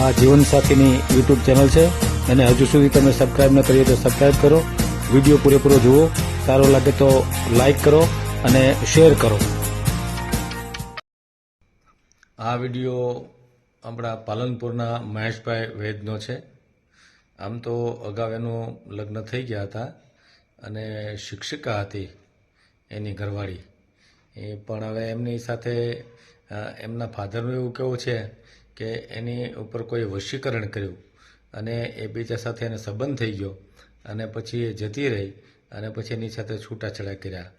આ જીવનસાથીની YouTube channel છે. અને હજુ સુધી તમે સબસ્ક્રાઈબ ન કરી હોય તો સબસ્ક્રાઈબ કરો. વીડિયો પૂરેપૂરો જુઓ. સારો લાગે તો લાઈક કરો અને શેર કરો. આ વીડિયો આપણા પાલનપુરના મહેશભાઈ વૈદનો છે. આમ તો અગાઉ એનું લગ્ન થઈ ગયા હતા અને શિક્ષિકા હતી એની ઘરવાળી. એ પણ હવે એમની સાથે એમના ફાધરનું એવું કેવું છે કે એની ઉપર કોઈ વશીકરણ કર્યું અને એ બીજા સાથે એને સંબંધ થઈ ગયો અને પછી એ જતી રહી અને પછી એની સાથે છૂટાછેડા કર્યા.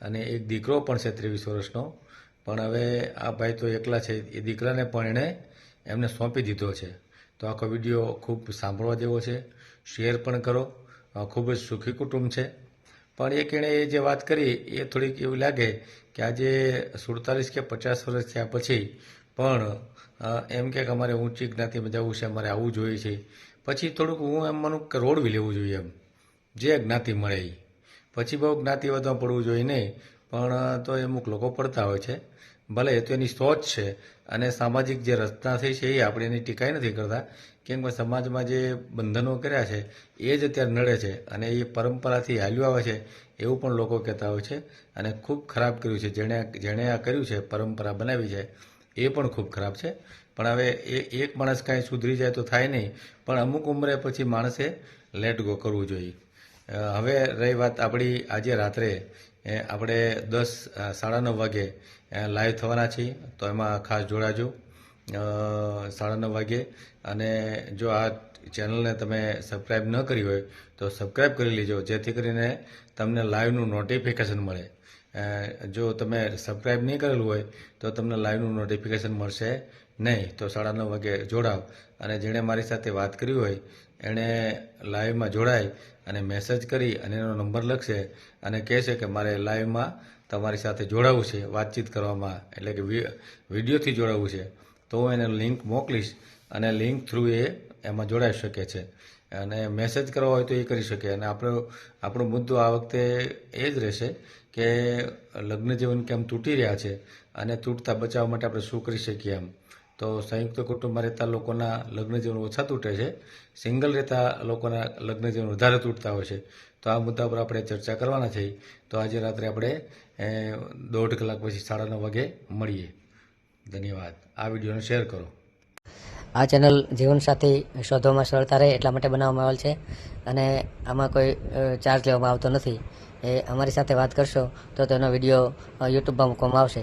અને એક દીકરો પણ છે ત્રેવીસ વર્ષનો, પણ હવે આ ભાઈ તો એકલા છે. એ દીકરાને પણ એણે એમને સોંપી દીધો છે. તો આખો વીડિયો ખૂબ સાંભળવા જેવો છે. શેર પણ કરો. ખૂબ જ સુખી કુટુંબ છે. પણ એક એણે એ જે વાત કરી, એ થોડીક એવું લાગે કે આજે સુડતાલીસ કે પચાસ વર્ષ થયા પછી પણ એમ કે અમારે ઊંચી જ્ઞાતિમાં જવું છે, અમારે આવવું જોઈએ છે. પછી થોડુંક હું એમ માનું કે રોડવી લેવું જોઈએ એમ. જે જ્ઞાતિ મળે એ પછી બહુ જ્ઞાતિવાદમાં પડવું જોઈએ નહીં. પણ તો અમુક લોકો પડતા હોય છે. ભલે એ તો એની સોચ છે અને સામાજિક જે રચના થઈ છે એ આપણે એની ટીકાઈ નથી કરતા. કેમ કે સમાજમાં જે બંધનો કર્યા છે, એ જ અત્યારે નડે છે અને એ પરંપરાથી હાલ્યું આવે છે એવું પણ લોકો કહેતા હોય છે. અને ખૂબ ખરાબ કર્યું છે. જેણે જેણે આ કર્યું છે, પરંપરા બનાવી છે. એ પણ ખૂબ ખરાબ છે. પણ હવે એ એક માણસ કાંઈ સુધરી જાય તો થાય નહીં. પણ અમુક ઉંમરે પછી માણસે લેટ ગો કરવું જોઈએ. હવે રહી વાત આપણી આજે રાત્રે. આપણે દસ સાડા નવ વાગે લાઈવ થવાના છીએ. તો એમાં ખાસ જોડાજો. સાડા નવ વાગે. અને જો આ ચેનલને તમે સબસ્ક્રાઈબ ન કરી હોય તો સબસ્ક્રાઈબ કરી લેજો. જેથી કરીને તમને લાઈવનું નોટિફિકેશન મળે. જો તમે સબસ્ક્રાઈબ નહીં કરેલું હોય, તો તમને લાઈવનું નોટિફિકેશન મળશે નહીં. તો સાડા નવ વાગે જોડાવ. અને જેણે મારી સાથે વાત કરી હોય, એણે લાઈવમાં જોડાય અને મેસેજ કરી અને એનો નંબર લખશે અને કહેશે કે મારે લાઈવમાં તમારી સાથે જોડાવવું છે, વાતચીત કરવામાં. એટલે કે વિડીયોથી જોડાવવું છે. તો હું એને લિંક મોકલીશ અને લિંક થ્રુ એ એમાં જોડાઈ શકે છે. અને મેસેજ કરવો હોય તો એ કરી શકે અને આપણો આપણો મુદ્દો આ વખતે એ જ રહેશે કે લગ્ન જીવન કેમ તૂટી રહ્યા છે અને તૂટતા બચાવવા માટે આપણે શું કરી શકીએ એમ. તો સંયુક્ત કુટુંબમાં રહેતા લોકોના લગ્ન જીવન ઓછા તૂટે છે. સિંગલ રહેતા લોકોના લગ્ન જીવન વધારે તૂટતા હોય છે. તો આ મુદ્દા પર આપણે ચર્ચા કરવાના છીએ તો આજે રાત્રે આપણે દોઢ કલાક પછી સાડા નવ વાગે મળીએ. ધન્યવાદ. આ વિડીયોને શેર કરો. આ ચેનલ જીવનસાથી શોધવામાં સરળતા રહે એટલા માટે બનાવવામાં આવેલ છે. અને આમાં કોઈ ચાર્જ લેવામાં આવતો નથી. એ અમારી સાથે વાત કરશો તો તેનો વીડિયો યુટ્યુબમાં મૂકવામાં આવશે.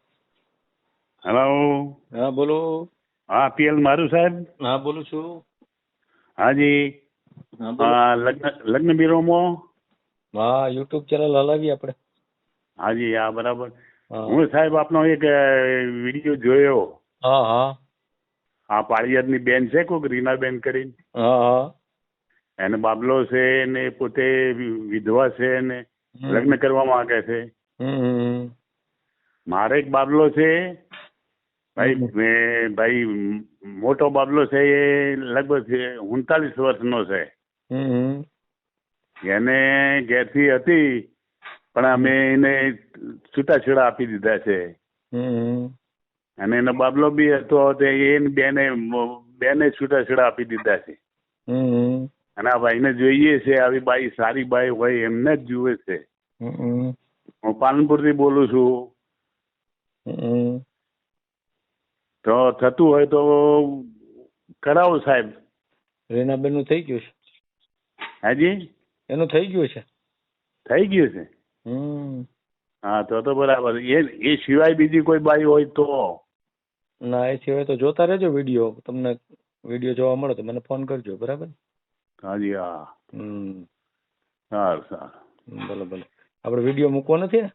હેલો હા બોલો. હા પીએલ મારું સાહેબ? હા બોલું છું. હાજી લગ્ન લગ્ન બ્યુરોમાં હા યુટ્યુબ ચેનલ હલાવી આપણે. હાજી હા બરાબર. હું. સાહેબ આપનો એક વીડિયો જોયો. હા હા. આ પાળિયાદની બેન છે કોક રીનાબેન કરીને? હા હા. એને બાબલો છે ને પોતે વિધવા છે ને લગ્ન કરવા માંગે છે. મારે એક બાબલો છે ભાઈ ભાઈ મોટો બાબલો છે એ લગભગ ઉનતાલીસ વર્ષનો છે. એને ઘેરથી હતી પણ અમે એને છૂટાછેડા આપી દીધા છે. અને એનો બાબલો બી હતો તે એને બેને બેને છૂટાછેડા આપી દીધા છે. અને આ ભાઈને જોઈએ છે આવી બાઈ સારી બાઈ હોય એમને જ જુએ છે. હું પાલનપુરથી બોલું છું. તો થતું હોય તો કરાવો સાહેબ. રેનાબેનનું થઈ ગયું છે. હાજી? એનું થઈ ગયું છે. થઈ ગયું છે? હમ. હા તો તો બરાબર. એ એ સિવાય બીજી કોઈ બાઈ હોય તો? ના એ સિવાય તો જોતા રહેજો વીડિયો. તમને વીડિયો જોવા મળે તો મને ફોન કરજો બરાબર? હાજી હા. હમ. સારું સારું. ભલે ભલે. આપણે વીડિયો મૂકવો નથી ને?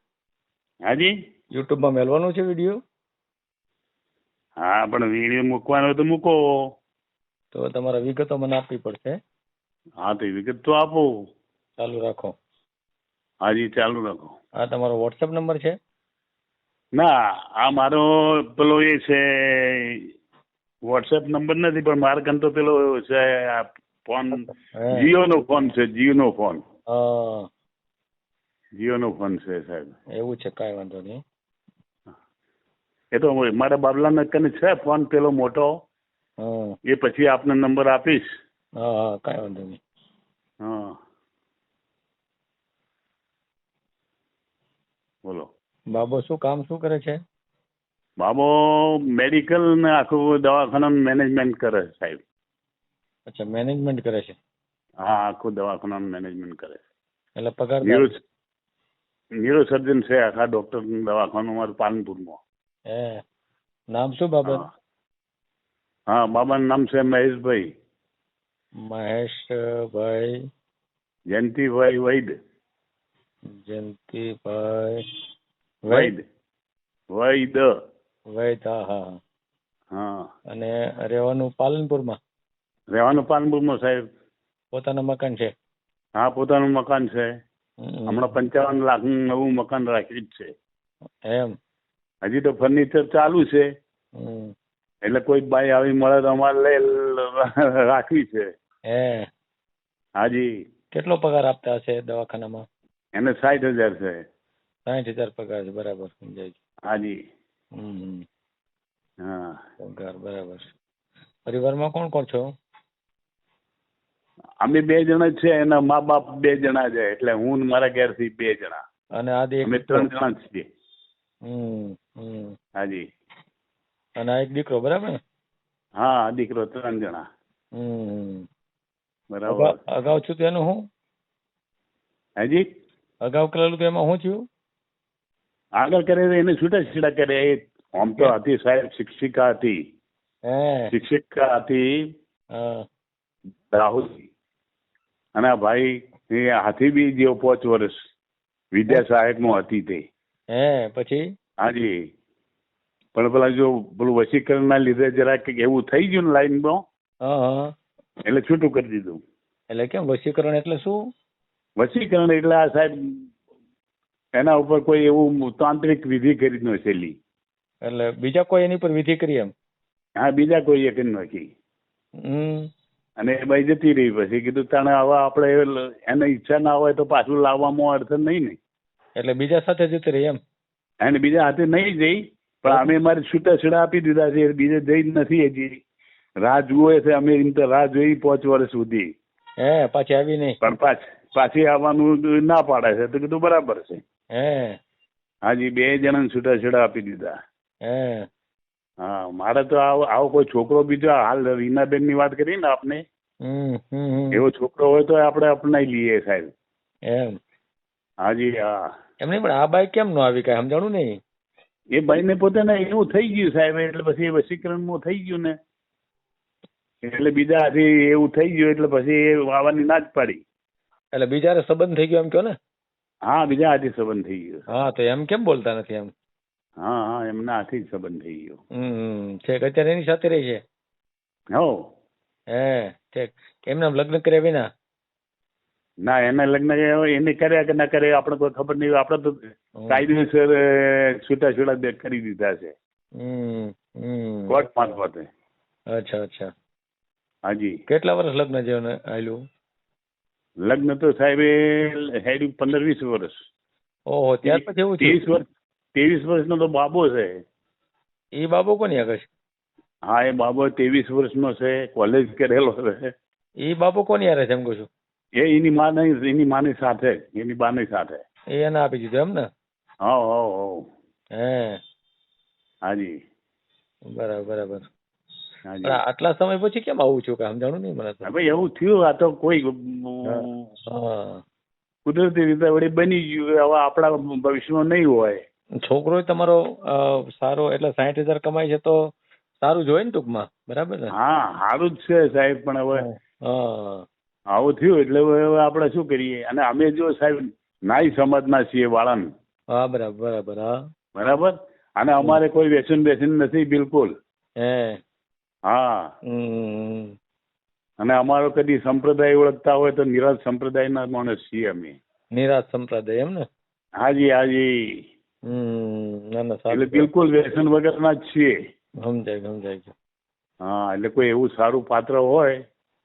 હાજી? યુટ્યુબમાં મેળવાનો છે વીડિયો? હા પણ વીડિયો મૂકવાનો તો મૂકો. તો તમારા વિગતો મને આપવી પડશે. હા તો વિગત તો આપો. ચાલુ રાખો. હાજી ચાલુ રાખો. આ તમારો વોટ્સએપ નંબર છે? ના આ મારો પેલો એ છે વોટ્સએપ નંબર નથી પણ મારા કન તો પેલો છે આ ફોન જીઓ જીઓનો ફોન છે જીઓનો ફોન. હા. જીઓનો ફોન છે સાહેબ. એવું છે કાંઈ વાંધો નહીં. એ તો મારા બાબલાને કને છે ફોન પેલો મોટો? એ પછી આપને નંબર આપીશ. હા હા કાંઈ વાંધો નહીં. હા. બોલો. બાબો શું કામ શું કરે છે? બાબો મેડિકલ ને આખું દવાખાનાનું મેનેજમેન્ટ કરે છે સાહેબ. અચ્છા મેનેજમેન્ટ કરે છે? હા આખું દવાખાનાનું મેનેજમેન્ટ કરે. છે એટલે પગાર ન્યુરો ન્યુરો સર્જન છે આખા ડોક્ટર દવાખાનું મારું પાલનપુરમાં. હે નામ શું બાબા હા. બાબા બાબાનું નામ છે મહેશભાઈ. મહેશભાઈ. જયંતિભાઈ વૈદ. જયંતિભાઈ વૈદ. વૈદ. વૈદ હા હા. હા. અને રહેવાનું પાલનપુરમાં? રહેવાનું પાલનપુરમાં સાહેબ. પોતાનું મકાન છે? હા પોતાનું મકાન છે. હમણાં પંચાવન લાખનું નવું મકાન રાખ્યું જ છે. એમ. હજી તો ફર્નિચર ચાલુ છે. એટલે કોઈ બાઈ આવી મળે તો અમારે લઈ રાખવી છે. હાજી. કેટલો પગાર આપતા હશે દવાખાનામાં? એને સાઠ હજાર છે. સાઠ હજાર પગાર છે બરાબર સમજાય હાજી. હા. પગાર બરાબર. પરિવારમાં કોણ કોણ છો? અમે બે જણા છે એના મા બાપ બે જણા છે એટલે હું મારા ઘેરથી બે જણા. અને આ અમે ત્રણ જણા છીએ. હમ. હમ. હાજી. અને આ એક દીકરો બરાબર? ને હા દીકરો ત્રણ જણા. હમ. બરાબર. અગાઉ છું તેનું શું હાજી? અગાઉ કરેલું તો એમાં શું થયું આગળ કરે એને છૂટા છૂટા કરે એ આમ તો હતી સાહેબ શિક્ષિકા હતી. શિક્ષિકા હતી રાહુલ. અને ભાઈ એ હાથી બી જેવો પાંચ વર્ષ વિદ્યા સહાયકમાં હતી તે. હે પછી? હાજી. પણ પેલા જો પેલું વશીકરણના લીધે જરાક એવું થઈ ગયું ને લાઈનમાં હા એટલે છૂટું કરી દીધું. એટલે કેમ વશીકરણ એટલે શું? વશીકરણ એટલે આ સાહેબ એના ઉપર કોઈ એવું તાંત્રિક વિધિ કરી ન છેલ્લી એટલે બીજા કોઈ એની પર વિધિ કરી એમ? હા બીજા કોઈ એક નથી અને એ બાઈ જતી રહી પછી કીધું તને હવે આપણે એને ઈચ્છા ના હોય તો પાછું લાવવામાં અર્થ નહીં ને. એટલે બીજા સાથે જતી રહી એમ? એને બીજા હાથે નહીં જઈ પણ અમે અમારે છૂટા છૂટા આપી દીધા છે બીજે જઈ નથી હજી. રાહ જુએ છે અમે એમ તો રાહ જોઈ પાંચ વર્ષ સુધી. હે પાછી આવી નહીં. પણ પાછી પાછી આવવાનું ના પાડે છે તો કીધું બરાબર છે. હે. હાજી બે જણાને છૂટા છેડા આપી દીધા. હે. હા મારે તો આવો આવો કોઈ છોકરો બીજો હાલ રીનાબેનની વાત કરી ને આપને. એવો છોકરો હોય તો આપણે અપનાવી લઈએ સાહેબ. એમ. હાજી હા. એમ નહીં પણ આ બાઈક કેમ ન આવી કાંઈ સમજાણું નહીં? એ ભાઈને પોતાને એવું થઈ ગયું સાહેબ એટલે પછી એ વશીકરણમાં થઈ ગયું ને. એટલે બીજા હાથી એવું થઈ ગયું એટલે પછી એ આવવાની ના જ પાડી. એટલે બીજા સંબંધ થઈ ગયો એમ કહો ને? હા બીજા હાથી સંબંધ થઈ ગયો. હા તો એમ કેમ બોલતા નથી એમ? હા હા એમના હાથી જ સંબંધ થઈ ગયો. હમ છેક અત્યારે એની સાથે રહી છે? હો. હે ઠીક એમને લગ્ન કર્યા વિના? ના એના લગ્ન એને કર્યા કે ના કર્યા આપણે કોઈ ખબર નહીં. આપણે તો. કાયદેસર છૂટા છૂટા કરી દીધા છે. કોર્ટ મારફતે. અચ્છા અચ્છા. હાજી. કેટલા વર્ષ લગ્ન છે આયલું? લગ્ન તો સાહેબ એ હેડ્યું પંદર વીસ વર્ષ. ઓહો ત્યાર પછી એવું ત્રેવીસ વર્ષ ત્રેવીસ વર્ષનો તો બાબો છે. એ બાબો કોની આગળ છે? હા એ બાબો ત્રેવીસ વર્ષનો છે કોલેજ કરેલો છે. એ બાબો કોની યાર છે એમ કહું છું? એ એની માને એની માની સાથે એની બાની સાથે. એ એને આપી દીધું એમ ને હા હા હા. હે. હાજી. બરાબર બરાબર. આટલા સમય પછી કેમ આવું છું કે સમજાણું નહીં મને ભાઈ એવું થયું આ તો કોઈ કુદરતી રીતે વળી બની ગયું હવે આપણા ભવિષ્યમાં નહીં હોય. છોકરો તમારો સારો એટલે સાઠ હજાર કમાય છે તો સારું જ હોય ને ટૂંકમાં બરાબર ને? હા સારું જ છે સાહેબ પણ હવે હા. આવું થયું એટલે હવે આપણે શું કરીએ? અને અમે જો સાહેબ નાઈ સમાજના છીએ વાળાનું. હા બરાબર બરાબર હા. બરાબર? અને અમારે કોઈ વ્યસન બેસન નથી બિલકુલ. હે. હા. અને અમારો કદી સંપ્રદાય ઓળખતા હોય તો નિરાજ સંપ્રદાયના માણસ છીએ અમે. નિરાજ સંપ્રદાય એમ ને? હાજી હાજી. એટલે બિલકુલ વ્યસન વગરના જ છીએ. સમજાય સમજાય. હા એટલે કોઈ એવું સારું પાત્ર હોય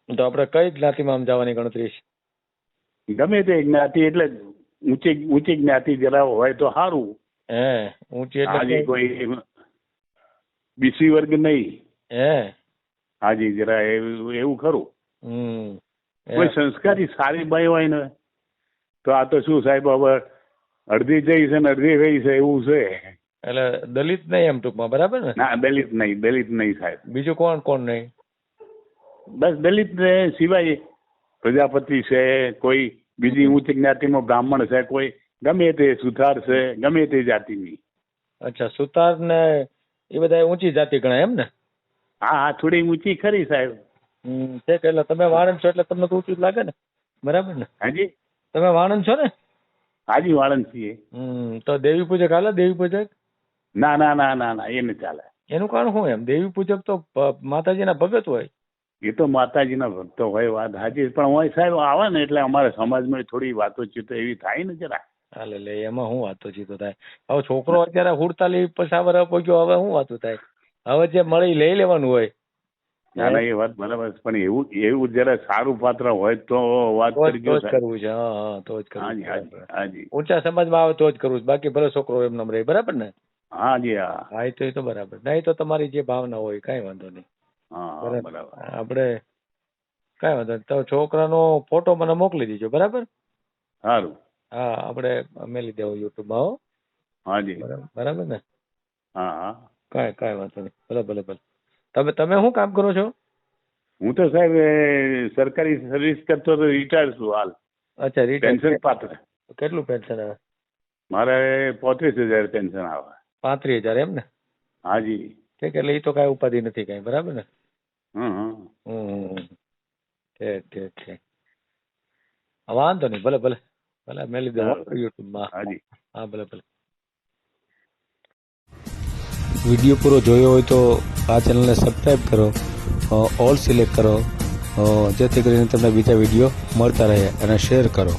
તો આપણે કઈ જ્ઞાતિમાં આમ જવાની ગણતરી છે? ગમે તે જ્ઞાતિ એટલે ઊંચી ઊંચી જ્ઞાતિ જરા હોય તો સારું હે ઊંચી એટલે કોઈ? બીસી વર્ગ નહીં. હે. હાજી જરા એવું ખરું. હમ કોઈ સંસ્કારી સારી બાઈ હોય ને તો આ તો શું સાહેબ હવે અડધી જઈ છે ને અડધી ગઈ છે એવું છે. એટલે દલિત નહીં એમ ટૂંકમાં બરાબર ને? ના દલિત નહીં દલિત નહીં સાહેબ. બીજું કોણ કોણ નહીં? બસ દલિત ને સિવાય પ્રજાપતિ છે કોઈ બીજી ઊંચી જ્ઞાતિમાં બ્રાહ્મણ છે કોઈ ગમે તે સુથાર છે ગમે તે જાતિની. અચ્છા સુતાર ને એ બધા ઊંચી જાતિ ગણાય એમ ને? હા હા થોડી ઊંચી ખરી સાહેબ. છે કે એટલે તમે વાણંદ છો એટલે તમને તો ઊંચું જ લાગે ને? બરાબર ને? હાજી. તમે વાણંદ છો ને? હાજી વાળંદ છીએ. તો દેવી પૂજક હાલે દેવી પૂજક? ના ના ના ના ના એ ચાલે. એનું કારણ શું એમ? દેવી પૂજક તો માતાજીના ભગત હોય. એ તો માતાજીના ભક્તો હોય વાત હાજી પણ હોય સાહેબ આવે ને એટલે અમારા સમાજમાં થોડી વાતોચીતો એવી થાય ને જરા હાલે લે એમાં શું વાતો ચીતો થાય? હવે છોકરો અત્યારે હુડતાલી પસાવર પહોંચ્યો હવે શું વાતો થાય? હવે જે મળી લઈ લેવાનું હોય. ના ના એ વાત બરાબર પણ એવું એવું જરા સારું પાત્ર હોય તો વાત કરજો કરવું છે. હા હા તો જ કરવું હાજી. ઊંચા સમાજમાં આવે તો જ કરવું છે. બાકી ભલે છોકરો એમ નમ રહે બરાબર ને? હાજી હા. હા એ તો એ તો બરાબર. નહીં તો તમારી જે ભાવના હોય કાંઈ વાંધો નહીં. આપણે કાંઈ વાંધો નહીં. તો છોકરાનો ફોટો મને મોકલી દેજો બરાબર? સારું હા આપણે મેલી દેવું યુટ્યુબમાં હો. હાજી. બરાબર બરાબર ને? હા હા. કાંઈ કાંઈ વાંધો નહીં. ભલે ભલે ભલે. તમે તમે શું કામ કરો છો? હું તો સાહેબ સરકારી સર્વિસ કરતો તો રિટાયર છું હાલ. અચ્છા પેન્શન પાત્ર. કેટલું પેન્શન આવે? મારે પોત્રીસ હજાર પેન્શન આવે. પાંત્રીસ હજાર એમ ને? હાજી. ઠીક એટલે એ તો કાંઈ ઉપાધિ નથી કાંઈ બરાબર ને. ઠીક ઠીક ઠીક. વાંધો નહીં ભલે ભલે. ભલે મેલી દો યુટ્યુબમાં. હાજી. હા ભલે ભલે. વીડિયો પૂરો જોયો હોય તો આ ચેનલને સબસ્ક્રાઈબ કરો ઓલ સિલેક્ટ કરો જેથી કરીને તમને બીજા વીડિયો મળતા રહે અને શેર કરો.